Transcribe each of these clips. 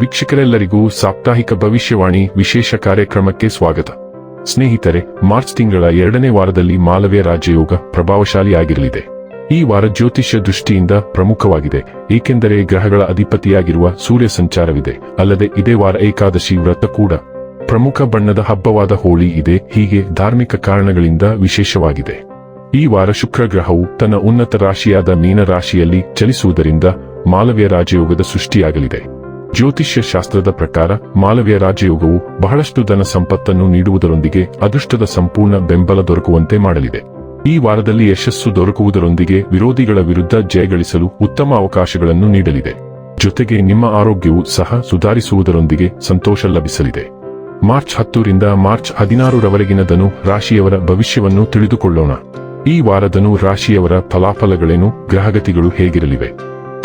ವೀಕ್ಷಕರೆಲ್ಲರಿಗೂ ಸಾಪ್ತಾಹಿಕ ಭವಿಷ್ಯವಾಣಿ ವಿಶೇಷ ಕಾರ್ಯಕ್ರಮಕ್ಕೆ ಸ್ವಾಗತ. ಸ್ನೇಹಿತರೆ, ಮಾರ್ಚ್ ತಿಂಗಳ ಎರಡನೇ ವಾರದಲ್ಲಿ ಮಾಲವ್ಯ ರಾಜಯೋಗ ಪ್ರಭಾವಶಾಲಿಯಾಗಿರಲಿದೆ. ಈ ವಾರ ಜ್ಯೋತಿಷ್ಯ ದೃಷ್ಟಿಯಿಂದ ಪ್ರಮುಖವಾಗಿದೆ, ಏಕೆಂದರೆ ಗ್ರಹಗಳ ಅಧಿಪತಿಯಾಗಿರುವ ಸೂರ್ಯ ಸಂಚಾರವಿದೆ. ಅಲ್ಲದೆ ಇದೇ ವಾರ ಏಕಾದಶಿ ವ್ರತ ಕೂಡ. ಪ್ರಮುಖ ಬಣ್ಣದ ಹಬ್ಬವಾದ ಹೋಳಿ ಇದೆ, ಹೀಗೆ ಧಾರ್ಮಿಕ ಕಾರಣಗಳಿಂದ ವಿಶೇಷವಾಗಿದೆ. ಈ ವಾರ ಶುಕ್ರ ಗ್ರಹವು ತನ್ನ ಉನ್ನತ ರಾಶಿಯಾದ ಮೀನ ರಾಶಿಯಲ್ಲಿ ಚಲಿಸುವುದರಿಂದ ಮಾಲವ್ಯ ರಾಜಯೋಗದ ಸೃಷ್ಟಿಯಾಗಲಿದೆ. ಜ್ಯೋತಿಷ್ಯ ಶಾಸ್ತ್ರದ ಪ್ರಕಾರ ಮಾಲವ್ಯ ರಾಜಯೋಗವು ಬಹಳಷ್ಟು ಧನ ಸಂಪತ್ತನ್ನು ನೀಡುವುದರೊಂದಿಗೆ ಅದೃಷ್ಟದ ಸಂಪೂರ್ಣ ಬೆಂಬಲ ದೊರಕುವಂತೆ ಮಾಡಲಿದೆ. ಈ ವಾರದಲ್ಲಿ ಯಶಸ್ಸು ದೊರಕುವುದರೊಂದಿಗೆ ವಿರೋಧಿಗಳ ವಿರುದ್ಧ ಜಯಗಳಿಸಲು ಉತ್ತಮ ಅವಕಾಶಗಳನ್ನು ನೀಡಲಿದೆ. ಜೊತೆಗೆ ನಿಮ್ಮ ಆರೋಗ್ಯವು ಸಹ ಸುಧಾರಿಸುವುದರೊಂದಿಗೆ ಸಂತೋಷ ಲಭಿಸಲಿದೆ. ಮಾರ್ಚ್ ಹತ್ತರಿಂದ ಮಾರ್ಚ್ ಹದಿನಾರರವರೆಗಿನ ಧನು ರಾಶಿಯವರ ಭವಿಷ್ಯವನ್ನು ತಿಳಿದುಕೊಳ್ಳೋಣ. ಈ ವಾರದನು ರಾಶಿಯವರ ಫಲಾಫಲಗಳೇನು, ಗ್ರಹಗತಿಗಳು ಹೇಗಿರಲಿವೆ?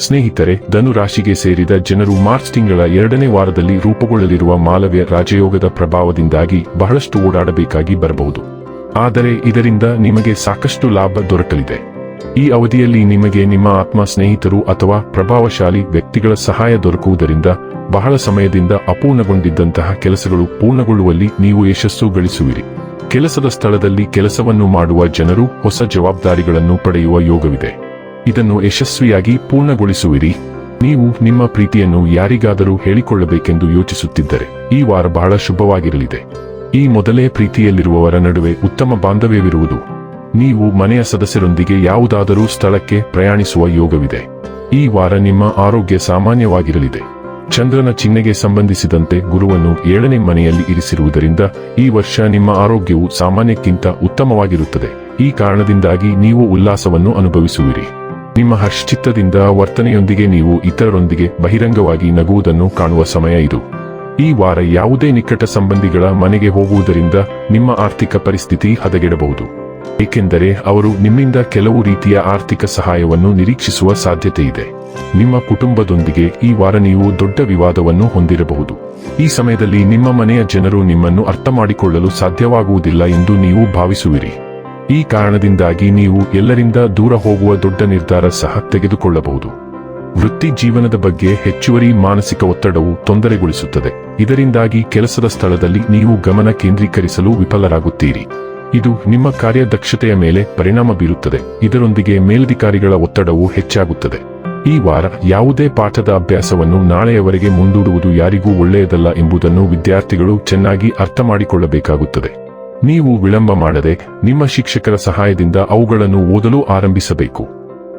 ಸ್ನೇಹಿತರೆ, ಧನುರಾಶಿಗೆ ಸೇರಿದ ಜನರು ಮಾರ್ಚ್ ತಿಂಗಳ ಎರಡನೇ ವಾರದಲ್ಲಿ ರೂಪುಗೊಳ್ಳಲಿರುವ ಮಾಲವ್ಯ ರಾಜಯೋಗದ ಪ್ರಭಾವದಿಂದಾಗಿ ಬಹಳಷ್ಟು ಓಡಾಡಬೇಕಾಗಿ ಬರಬಹುದು. ಆದರೆ ಇದರಿಂದ ನಿಮಗೆ ಸಾಕಷ್ಟು ಲಾಭ ದೊರಕಲಿದೆ. ಈ ಅವಧಿಯಲ್ಲಿ ನಿಮಗೆ ನಿಮ್ಮ ಆತ್ಮ ಸ್ನೇಹಿತರು ಅಥವಾ ಪ್ರಭಾವಶಾಲಿ ವ್ಯಕ್ತಿಗಳ ಸಹಾಯ ದೊರಕುವುದರಿಂದ ಬಹಳ ಸಮಯದಿಂದ ಅಪೂರ್ಣಗೊಂಡಿದ್ದಂತಹ ಕೆಲಸಗಳು ಪೂರ್ಣಗೊಳ್ಳುವಲ್ಲಿ ನೀವು ಯಶಸ್ಸು ಗಳಿಸುವಿರಿ. ಕೆಲಸದ ಸ್ಥಳದಲ್ಲಿ ಕೆಲಸವನ್ನು ಮಾಡುವ ಜನರು ಹೊಸ ಜವಾಬ್ದಾರಿಗಳನ್ನು ಪಡೆಯುವ ಯೋಗವಿದೆ. ಇದನ್ನು ಯಶಸ್ವಿಯಾಗಿ ಪೂರ್ಣಗೊಳಿಸುವಿರಿ. ನೀವು ನಿಮ್ಮ ಪ್ರೀತಿಯನ್ನು ಯಾರಿಗಾದರೂ ಹೇಳಿಕೊಳ್ಳಬೇಕೆಂದು ಯೋಚಿಸುತ್ತಿದ್ದರೆ ಈ ವಾರ ಬಹಳ ಶುಭವಾಗಿರಲಿದೆ. ಈ ಮೊದಲೇ ಪ್ರೀತಿಯಲ್ಲಿರುವವರ ನಡುವೆ ಉತ್ತಮ ಬಾಂಧವ್ಯವಿರುವುದು. ನೀವು ಮನೆಯ ಸದಸ್ಯರೊಂದಿಗೆ ಯಾವುದಾದರೂ ಸ್ಥಳಕ್ಕೆ ಪ್ರಯಾಣಿಸುವ ಯೋಗವಿದೆ. ಈ ವಾರ ನಿಮ್ಮ ಆರೋಗ್ಯ ಸಾಮಾನ್ಯವಾಗಿರಲಿದೆ. ಚಂದ್ರನ ಚಿಹ್ನೆಗೆ ಸಂಬಂಧಿಸಿದಂತೆ ಗುರುವನ್ನು ಏಳನೇ ಮನೆಯಲ್ಲಿ ಇರಿಸಿರುವುದರಿಂದ ಈ ವರ್ಷ ನಿಮ್ಮ ಆರೋಗ್ಯವು ಸಾಮಾನ್ಯಕ್ಕಿಂತ ಉತ್ತಮವಾಗಿರುತ್ತದೆ. ಈ ಕಾರಣದಿಂದಾಗಿ ನೀವು ಉಲ್ಲಾಸವನ್ನು ಅನುಭವಿಸುವಿರಿ. ನಿಮ್ಮ ಹರ್ಷಚಿತ್ತದಿಂದ ವರ್ತನೆಯೊಂದಿಗೆ ನೀವು ಇತರರೊಂದಿಗೆ ಬಹಿರಂಗವಾಗಿ ನಗುವುದನ್ನು ಕಾಣುವ ಸಮಯ ಇದು. ಈ ವಾರ ಯಾವುದೇ ನಿಕಟ ಸಂಬಂಧಿಗಳ ಮನೆಗೆ ಹೋಗುವುದರಿಂದ ನಿಮ್ಮ ಆರ್ಥಿಕ ಪರಿಸ್ಥಿತಿ ಹದಗೆಡಬಹುದು. ಏಕೆಂದರೆ ಅವರು ನಿಮ್ಮಿಂದ ಕೆಲವು ರೀತಿಯ ಆರ್ಥಿಕ ಸಹಾಯವನ್ನು ನಿರೀಕ್ಷಿಸುವ ಸಾಧ್ಯತೆ ಇದೆ ನಿಮ್ಮ ಕುಟುಂಬದೊಂದಿಗೆ ಈ ವಾರ ನೀವು ದೊಡ್ಡ ವಿವಾದವನ್ನು ಹೊಂದಿರಬಹುದು. ಈ ಸಮಯದಲ್ಲಿ ನಿಮ್ಮ ಮನೆಯ ಜನರು ನಿಮ್ಮನ್ನು ಅರ್ಥ ಮಾಡಿಕೊಳ್ಳಲು ಸಾಧ್ಯವಾಗುವುದಿಲ್ಲ ಎಂದು ನೀವು ಭಾವಿಸುವಿರಿ. ಈ ಕಾರಣದಿಂದಾಗಿ ನೀವು ಎಲ್ಲರಿಂದ ದೂರ ಹೋಗುವ ದೊಡ್ಡ ನಿರ್ಧಾರ ಸಹ ತೆಗೆದುಕೊಳ್ಳಬಹುದು. ವೃತ್ತಿ ಜೀವನದ ಬಗ್ಗೆ ಹೆಚ್ಚುವರಿ ಮಾನಸಿಕ ಒತ್ತಡವು ತೊಂದರೆಗೊಳಿಸುತ್ತದೆ. ಇದರಿಂದಾಗಿ ಕೆಲಸದ ಸ್ಥಳದಲ್ಲಿ ನೀವು ಗಮನ ಕೇಂದ್ರೀಕರಿಸಲು ವಿಫಲರಾಗುತ್ತೀರಿ. ಇದು ನಿಮ್ಮ ಕಾರ್ಯದಕ್ಷತೆಯ ಮೇಲೆ ಪರಿಣಾಮ ಬೀರುತ್ತದೆ. ಇದರೊಂದಿಗೆ ಮೇಲಧಿಕಾರಿಗಳ ಒತ್ತಡವು ಹೆಚ್ಚಾಗುತ್ತದೆ. ಈ ವಾರ ಯಾವುದೇ ಪಾಠದ ಅಭ್ಯಾಸವನ್ನು ನಾಳೆಯವರೆಗೆ ಮುಂದೂಡುವುದು ಯಾರಿಗೂ ಒಳ್ಳೆಯದಲ್ಲ ಎಂಬುದನ್ನು ವಿದ್ಯಾರ್ಥಿಗಳು ಚೆನ್ನಾಗಿ ಅರ್ಥ ಮಾಡಿಕೊಳ್ಳಬೇಕಾಗುತ್ತದೆ ನೀವು ವಿಳಂಬ ಮಾಡದೆ ನಿಮ್ಮ ಶಿಕ್ಷಕರ ಸಹಾಯದಿಂದ ಅವುಗಳನ್ನು ಓದಲು ಆರಂಭಿಸಬೇಕು.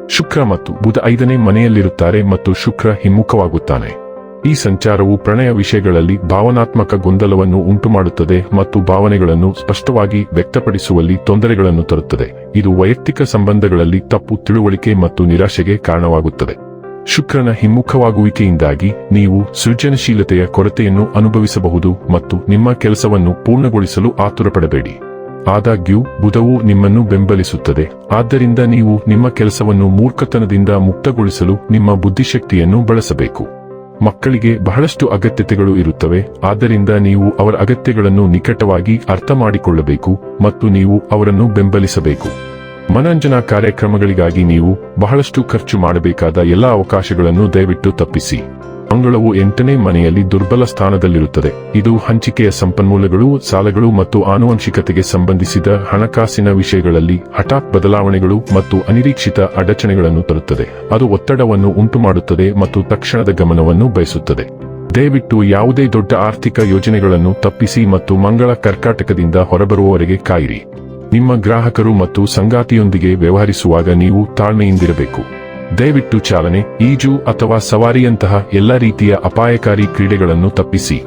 ಶುಕ್ರ ಮತ್ತು ಬುಧ ಐದನೇ ಮನೆಯಲ್ಲಿರುತ್ತಾರೆ ಮತ್ತು ಶುಕ್ರ ಹಿಮ್ಮುಖವಾಗುತ್ತಾನೆ. ಈ ಸಂಚಾರವು ಪ್ರಣಯ ವಿಷಯಗಳಲ್ಲಿ ಭಾವನಾತ್ಮಕ ಗೊಂದಲವನ್ನು ಉಂಟುಮಾಡುತ್ತದೆ ಮತ್ತು ಭಾವನೆಗಳನ್ನು ಸ್ಪಷ್ಟವಾಗಿ ವ್ಯಕ್ತಪಡಿಸುವಲ್ಲಿ ತೊಂದರೆಗಳನ್ನು ತರುತ್ತದೆ. ಇದು ವೈಯಕ್ತಿಕ ಸಂಬಂಧಗಳಲ್ಲಿ ತಪ್ಪು ತಿಳುವಳಿಕೆ ಮತ್ತು ನಿರಾಶೆಗೆ ಕಾರಣವಾಗುತ್ತದೆ. ಶುಕ್ರನ ಹಿಮ್ಮುಖವಾಗುವಿಕೆಯಿಂದಾಗಿ ನೀವು ಸೃಜನಶೀಲತೆಯ ಕೊರತೆಯನ್ನು ಅನುಭವಿಸಬಹುದು ಮತ್ತು ನಿಮ್ಮ ಕೆಲಸವನ್ನು ಪೂರ್ಣಗೊಳಿಸಲು ಆತುರಪಡಬೇಡಿ. ಆದಾಗ್ಯೂ, ಬುಧವು ನಿಮ್ಮನ್ನು ಬೆಂಬಲಿಸುತ್ತದೆ. ಆದ್ದರಿಂದ ನೀವು ನಿಮ್ಮ ಕೆಲಸವನ್ನು ಮೂರ್ಖತನದಿಂದ ಮುಕ್ತಗೊಳಿಸಲು ನಿಮ್ಮ ಬುದ್ಧಿಶಕ್ತಿಯನ್ನು ಬಳಸಬೇಕು. ಮಕ್ಕಳಿಗೆ ಬಹಳಷ್ಟು ಅಗತ್ಯತೆಗಳು ಇರುತ್ತವೆ, ಆದ್ದರಿಂದ ನೀವು ಅವರ ಅಗತ್ಯಗಳನ್ನು ನಿಕಟವಾಗಿ ಅರ್ಥ ಮಾಡಿಕೊಳ್ಳಬೇಕು ಮತ್ತು ನೀವು ಅವರನ್ನು ಬೆಂಬಲಿಸಬೇಕು. ಮನರಂಜನಾ ಕಾರ್ಯಕ್ರಮಗಳಿಗಾಗಿ ನೀವು ಬಹಳಷ್ಟು ಖರ್ಚು ಮಾಡಬೇಕಾದ ಎಲ್ಲ ಅವಕಾಶಗಳನ್ನು ದಯವಿಟ್ಟು ತಪ್ಪಿಸಿ. ಮಂಗಳವು ಎಂಟನೇ ಮನೆಯಲ್ಲಿ ದುರ್ಬಲ ಸ್ಥಾನದಲ್ಲಿರುತ್ತದೆ. ಇದು ಹಂಚಿಕೆಯ ಸಂಪನ್ಮೂಲಗಳು, ಸಾಲಗಳು ಮತ್ತು ಆನುವಂಶಿಕತೆಗೆ ಸಂಬಂಧಿಸಿದ ಹಣಕಾಸಿನ ವಿಷಯಗಳಲ್ಲಿ ಹಠಾತ್ ಬದಲಾವಣೆಗಳು ಮತ್ತು ಅನಿರೀಕ್ಷಿತ ಅಡಚಣೆಗಳನ್ನು ತರುತ್ತದೆ. ಅದು ಒತ್ತಡವನ್ನು ಉಂಟುಮಾಡುತ್ತದೆ ಮತ್ತು ತಕ್ಷಣದ ಗಮನವನ್ನು ಬಯಸುತ್ತದೆ. ದಯವಿಟ್ಟು ಯಾವುದೇ ದೊಡ್ಡ ಆರ್ಥಿಕ ಯೋಜನೆಗಳನ್ನು ತಪ್ಪಿಸಿ ಮತ್ತು ಮಂಗಳ ಕರ್ಕಾಟಕದಿಂದ ಹೊರಬರುವವರೆಗೆ ಕಾಯಿರಿ. ನಿಮ್ಮ ಗ್ರಾಹಕರು ಮತ್ತು ಸಂಗಾತಿಯೊಂದಿಗೆ ವ್ಯವಹರಿಸುವಾಗ ನೀವು ತಾಳ್ಮೆಯಿಂದಿರಬೇಕು. ದಯವಿಟ್ಟು ಚಾಲನೆ, ಈಜು ಅಥವಾ ಸವಾರಿಯಂತಹ ಎಲ್ಲ ರೀತಿಯ ಅಪಾಯಕಾರಿ ಕ್ರೀಡೆಗಳನ್ನು ತಪ್ಪಿಸಿ.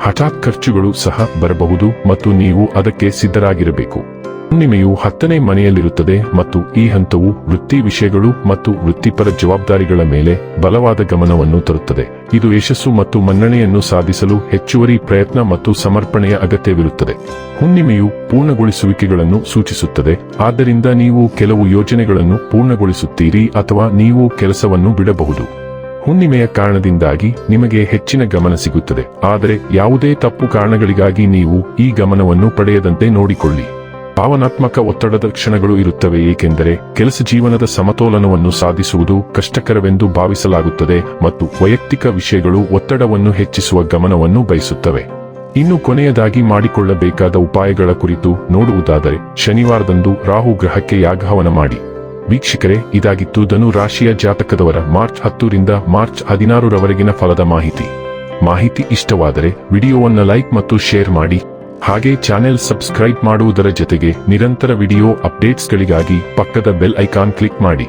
ಹಠಾತ್ ಖರ್ಚುಗಳು ಸಹ ಬರಬಹುದು ಮತ್ತು ನೀವು ಅದಕ್ಕೆ ಸಿದ್ಧರಾಗಿರಬೇಕು. ಹುಣ್ಣಿಮೆಯು ಹತ್ತನೇ ಮನೆಯಲ್ಲಿರುತ್ತದೆ ಮತ್ತು ಈ ಹಂತವು ವೃತ್ತಿ ವಿಷಯಗಳು ಮತ್ತು ವೃತ್ತಿಪರ ಜವಾಬ್ದಾರಿಗಳ ಮೇಲೆ ಬಲವಾದ ಗಮನವನ್ನು ತರುತ್ತದೆ. ಇದು ಯಶಸ್ಸು ಮತ್ತು ಮನ್ನಣೆಯನ್ನು ಸಾಧಿಸಲು ಹೆಚ್ಚುವರಿ ಪ್ರಯತ್ನ ಮತ್ತು ಸಮರ್ಪಣೆಯ ಅಗತ್ಯವಿರುತ್ತದೆ. ಹುಣ್ಣಿಮೆಯು ಪೂರ್ಣಗೊಳಿಸುವಿಕೆಗಳನ್ನು ಸೂಚಿಸುತ್ತದೆ. ಆದ್ದರಿಂದ ನೀವು ಕೆಲವು ಯೋಜನೆಗಳನ್ನು ಪೂರ್ಣಗೊಳಿಸುತ್ತೀರಿ ಅಥವಾ ನೀವು ಕೆಲಸವನ್ನು ಬಿಡಬಹುದು. ಹುಣ್ಣಿಮೆಯ ಕಾರಣದಿಂದಾಗಿ ನಿಮಗೆ ಹೆಚ್ಚಿನ ಗಮನ ಸಿಗುತ್ತದೆ. ಆದರೆ ಯಾವುದೇ ತಪ್ಪು ಕಾರಣಗಳಿಗಾಗಿ ನೀವು ಈ ಗಮನವನ್ನು ಪಡೆಯದಂತೆ ನೋಡಿಕೊಳ್ಳಿ. ಭಾವನಾತ್ಮಕ ಒತ್ತಡದ ಕ್ಷಣಗಳು ಇರುತ್ತವೆ, ಏಕೆಂದರೆ ಕೆಲಸ ಜೀವನದ ಸಮತೋಲನವನ್ನು ಸಾಧಿಸುವುದು ಕಷ್ಟಕರವೆಂದು ಭಾವಿಸಲಾಗುತ್ತದೆ ಮತ್ತು ವೈಯಕ್ತಿಕ ವಿಷಯಗಳು ಒತ್ತಡವನ್ನು ಹೆಚ್ಚಿಸುವ ಗಮನವನ್ನು ಬಯಸುತ್ತವೆ. ಇನ್ನು ಕೊನೆಯದಾಗಿ ಮಾಡಿಕೊಳ್ಳಬೇಕಾದ ಉಪಾಯಗಳ ಕುರಿತು ನೋಡುವುದಾದರೆ ಶನಿವಾರದಂದು ರಾಹು ಗ್ರಹಕ್ಕೆ ಯಾಗಹವನ ಮಾಡಿ. ವೀಕ್ಷಕರೇ, ಇದಾಗಿತ್ತು ಧನು ರಾಶಿಯ ಜಾತಕದವರ ಮಾರ್ಚ್ ಹತ್ತರಿಂದ ಮಾರ್ಚ್ ಹದಿನಾರರವರೆಗಿನ ಫಲದ ಮಾಹಿತಿ. ಮಾಹಿತಿ ಇಷ್ಟವಾದರೆ ವಿಡಿಯೋವನ್ನು ಲೈಕ್ ಮತ್ತು ಶೇರ್ ಮಾಡಿ. ಹಾಗೆ ಚಾನೆಲ್ ಸಬ್ಸ್ಕ್ರೈಬ್ ಮಾಡುವುದರ ಜೊತೆಗೆ ನಿರಂತರ ವಿಡಿಯೋ ಅಪ್ಡೇಟ್ಸ್ಗಳಿಗಾಗಿ ಪಕ್ಕದ ಬೆಲ್ ಐಕಾನ್ ಕ್ಲಿಕ್ ಮಾಡಿ.